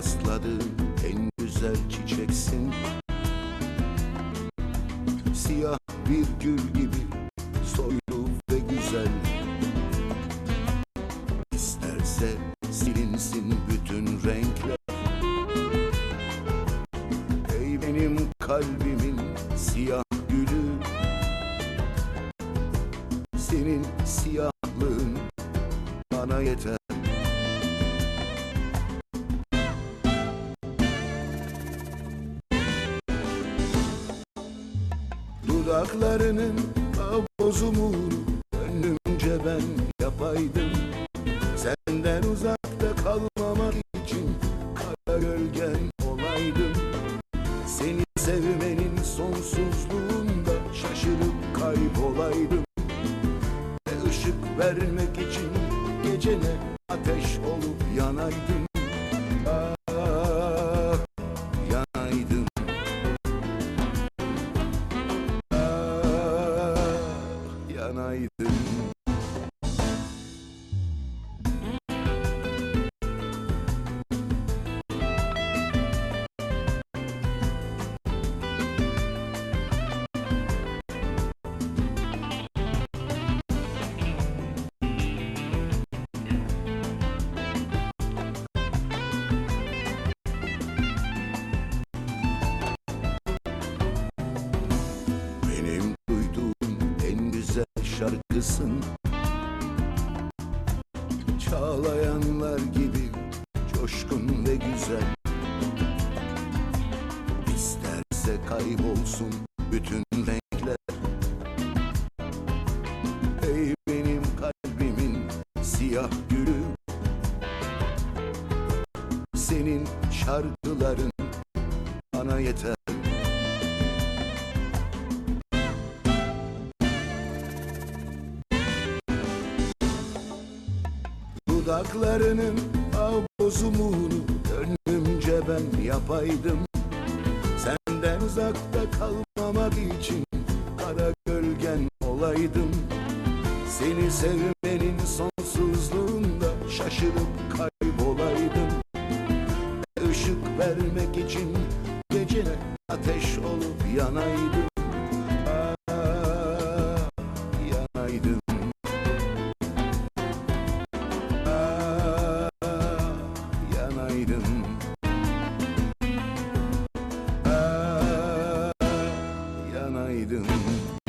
rastladığım en güzel çiçeksin. Siyah bir gül gibi soylu ve güzel. İsterse silinsin bütün renkler. Ey benim kalbimin siyah gülü. Senin siyahlığın bana yeter Dudaklarının bozumunu Gönlümce ben yapaydım. Senden uzakta kalmamak için Kara gölgen olaydım. Seni sevmenin sonsuzluğunda Şaşırıp kaybolaydım. Ve ışık vermek için Gecene ateş olup yanaydım yanaydım şarkısın. Çağlayanlar gibi coşkun ve güzel. İsterse kaybolsun bütün renkler. Ey benim kalbimin siyah gülü. Senin şarkıların bana yeter Dudaklarının bozumunu Gönlümce ben yapaydım. Senden uzakta kalmamak için Kara gölgen olaydım. Seni sevmenin sonsuzluğunda Şaşırıp kaybolaydım. Işık vermek için Gecene ateş olup yanaydım sevdim.